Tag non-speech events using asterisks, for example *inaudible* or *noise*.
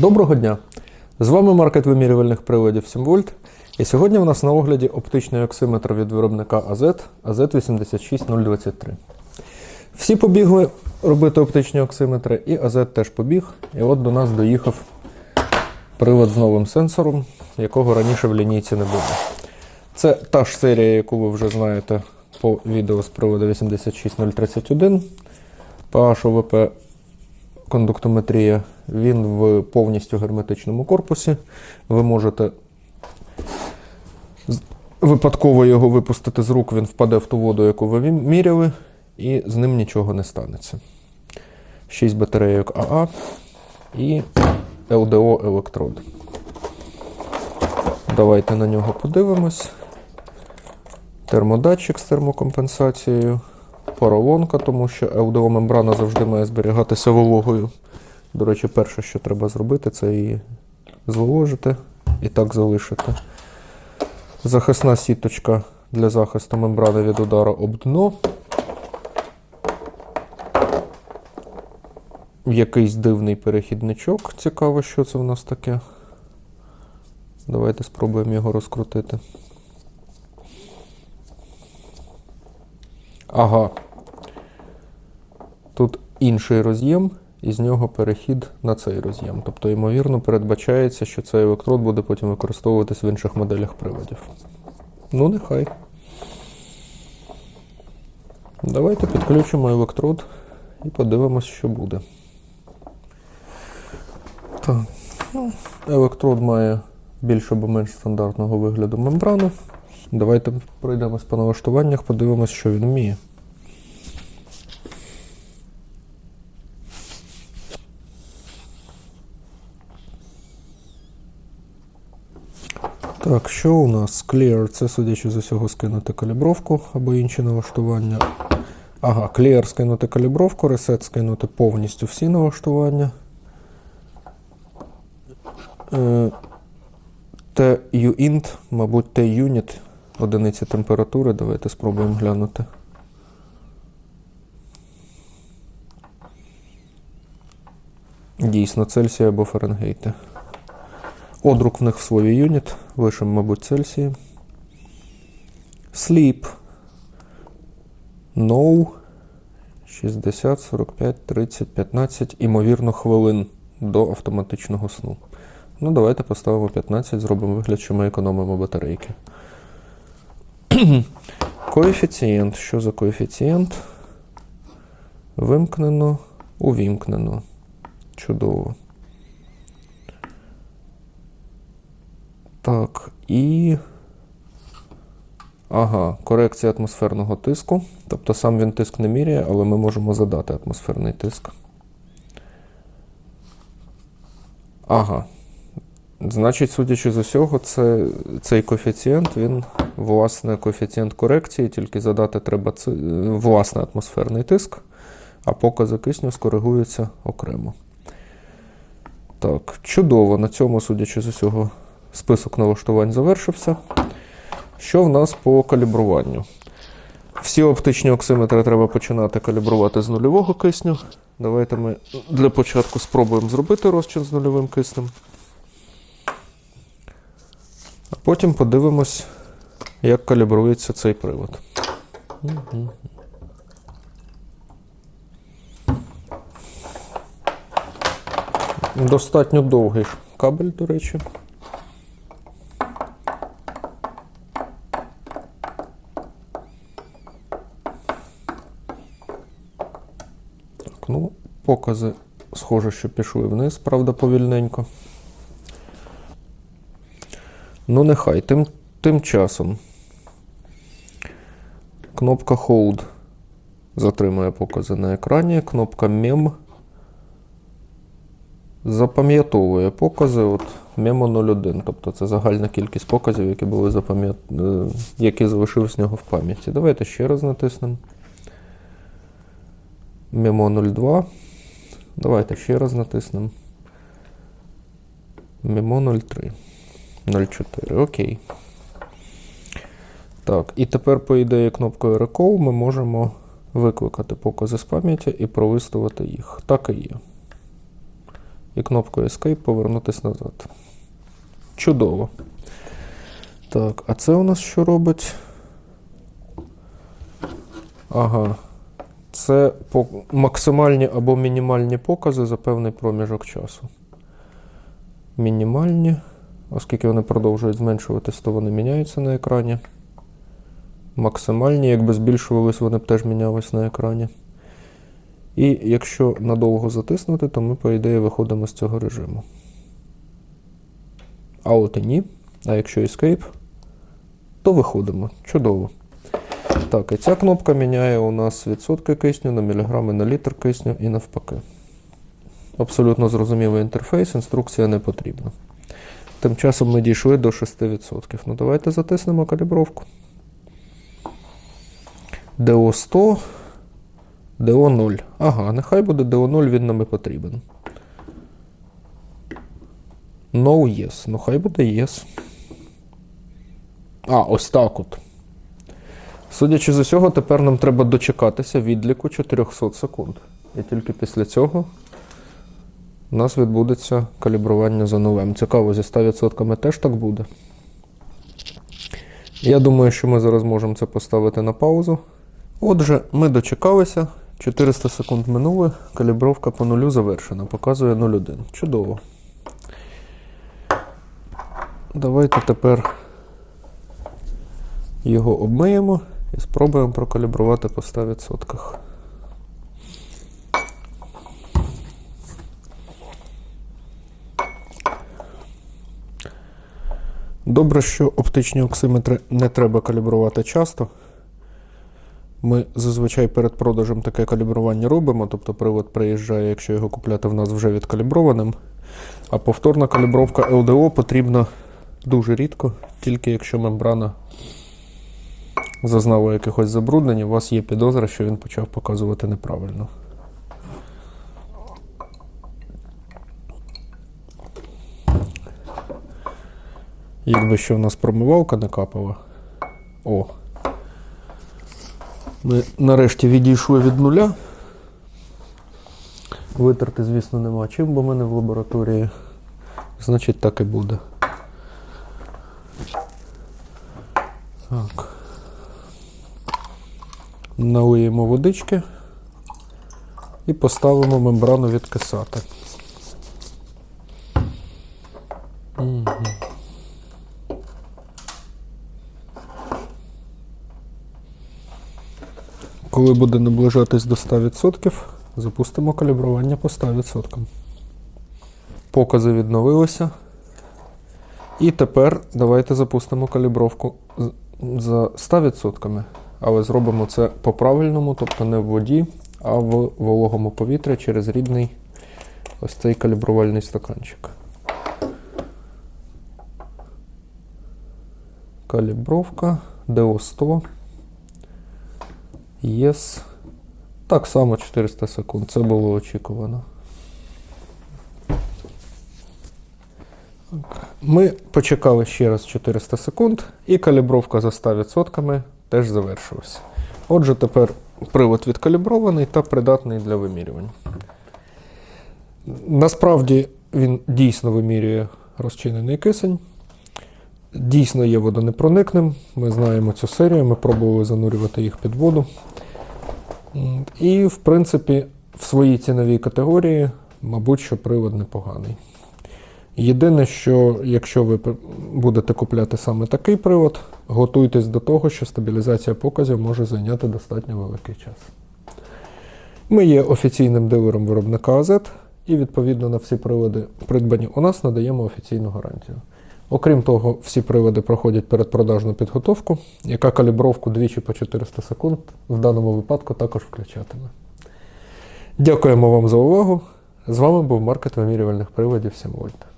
Доброго дня! З вами маркет вимірювальних приладів 7 вольт. І сьогодні у нас на огляді оптичний оксиметр від виробника AZ AZ86023. Всі побігли робити оптичні оксиметри, і AZ теж побіг. І от до нас доїхав привод з новим сенсором, якого раніше в лінійці не було. Це та ж серія, яку ви вже знаєте по відео з приводу 86031. PH ОВП кондуктометрія. Він в повністю герметичному корпусі. Ви можете випадково його випустити з рук, він впаде в ту воду, яку ви міряли, і з ним нічого не станеться. 6 батарейок АА і LDO електрод. Давайте на нього подивимось. Термодатчик з термокомпенсацією, поролонка, тому що LDO мембрана завжди має зберігатися вологою. До речі, перше, що треба зробити, це її зволожити і так залишити. Захисна сіточка для захисту мембрани від удару об дно. Якийсь дивний перехідничок. Цікаво, що це в нас таке. Давайте спробуємо його розкрутити. Ага. Тут інший роз'єм, і з нього перехід на цей роз'єм. Тобто, ймовірно, передбачається, що цей електрод буде потім використовуватись в інших моделях приводів. Ну, нехай. Давайте підключимо електрод і подивимось, що буде. Так. Ну, електрод має більш або менш стандартного вигляду мембрану. Давайте пройдемось по налаштуваннях, подивимось, що він вміє. Так, що у нас? Clear це, судячи з усього, скинути калібровку або інші налаштування. Ага, Clear скинути калібровку, Reset скинути повністю всі налаштування. Е, TUINT, мабуть, T-Unit, одиниця температури. Давайте спробуємо глянути. Дійсно, Цельсія або Фаренгейти. Одрук в них в слові юніт, лишимо, мабуть, Цельсії. Sleep. No. 60, 45, 30, 15, імовірно, хвилин до автоматичного сну. Ну, давайте поставимо 15, зробимо вигляд, що ми економимо батарейки. *clears throat* коефіцієнт. Що за коефіцієнт? Вимкнено, увімкнено. Чудово. Так, і. Ага, корекція атмосферного тиску. Тобто сам він тиск не міряє, але ми можемо задати атмосферний тиск. Ага. Значить, судячи з усього, це, цей коефіцієнт, він, власне, коефіцієнт корекції, тільки задати треба ци, власне атмосферний тиск, а покази кисню скоригуються окремо. Так, чудово. На цьому, судячи з усього, список налаштувань завершився. Що в нас по калібруванню? Всі оптичні оксиметри треба починати калібрувати з нульового кисню. Давайте ми для початку спробуємо зробити розчин з нульовим киснем. А потім подивимось, як калібрується цей привод. Достатньо довгий кабель, до речі. Ну, покази, схоже, що пішли вниз, правда, повільненько. Ну, нехай. Тим, тим часом. Кнопка Hold затримує покази на екрані. Кнопка Mem запам'ятовує покази. От Memo 01. Тобто це загальна кількість показів, які були е, які залишились з нього в пам'яті. Давайте ще раз натиснемо. Memo 02. Давайте ще раз натиснемо. Memo 03. 04. Окей. Так, і тепер, по ідеї, кнопкою Recall ми можемо викликати покази з пам'яті і пролистувати їх. Так і є. і кнопкою Escape повернутися назад. Чудово. Так, а це у нас що робить? Ага. Це максимальні або мінімальні покази за певний проміжок часу. Мінімальні, оскільки вони продовжують зменшуватись, то вони міняються на екрані. Максимальні, якби збільшувались, вони б теж мінялись на екрані. І якщо надовго затиснути, то ми, по ідеї, виходимо з цього режиму. А от і ні. А якщо Escape, то виходимо. Чудово. Так, і ця кнопка міняє у нас відсотки кисню на міліграми на літр кисню і навпаки. Абсолютно зрозумілий інтерфейс, інструкція не потрібна. Тим часом ми дійшли до 6%. Ну давайте затиснемо калібровку. DO 100, DO 0. Ага, нехай буде DO 0, він нам і потрібен. No yes. Ну хай буде yes. А, ось так от. Судячи з усього, тепер нам треба дочекатися відліку 400 секунд. І тільки після цього у нас відбудеться калібрування за новим. Цікаво, зі 100% теж так буде. Я думаю, що ми зараз можемо це поставити на паузу. Отже, ми дочекалися. 400 секунд минули, калібровка по нулю завершена. Показує 0,1. Чудово. Давайте тепер його обмиємо і спробуємо прокалібрувати по 100%. Добре, що оптичні оксиметри не треба калібрувати часто. Ми зазвичай перед продажем таке калібрування робимо, тобто привод приїжджає, якщо його купляти в нас вже відкаліброваним. А повторна калібровка LDO потрібна дуже рідко, тільки якщо мембрана зазнала якихось забруднень, у вас є підозра, що він почав показувати неправильно. Якби ще у нас промивалка не капала. О. Ми нарешті відійшли від нуля. Витерти, звісно, нема чим, бо ми не в лабораторії. Значить, так і буде. Налиємо водички і поставимо мембрану відкисати. Коли буде наближатись до 100%, запустимо калібрування по 100%. Покази відновилися. І тепер давайте запустимо калібровку за 100%. Але зробимо це по-правильному, тобто не в воді, а в вологому повітрі через рідний ось цей калібрувальний стаканчик. Калібровка, DO100. Yes. Так само 400 секунд. Це було очікувано. Ми почекали ще раз 400 секунд, і калібровка за 100% теж завершилася. Отже, тепер привод відкалібрований та придатний для вимірювань. Насправді він дійсно вимірює розчинений кисень. Дійсно є водонепроникним. Ми знаємо цю серію, ми пробували занурювати їх під воду. І, в принципі, в своїй ціновій категорії, мабуть, що привод непоганий. Єдине, що якщо ви будете купляти саме такий привод, готуйтесь до того, що стабілізація показів може зайняти достатньо великий час. Ми є офіційним дилером виробника AZ і відповідно на всі прилади, придбані у нас, надаємо офіційну гарантію. Окрім того, всі прилади проходять передпродажну підготовку, яка калібровку двічі по 400 секунд в даному випадку також включатиме. Дякуємо вам за увагу. З вами був маркет вимірювальних приладів 7 вольт.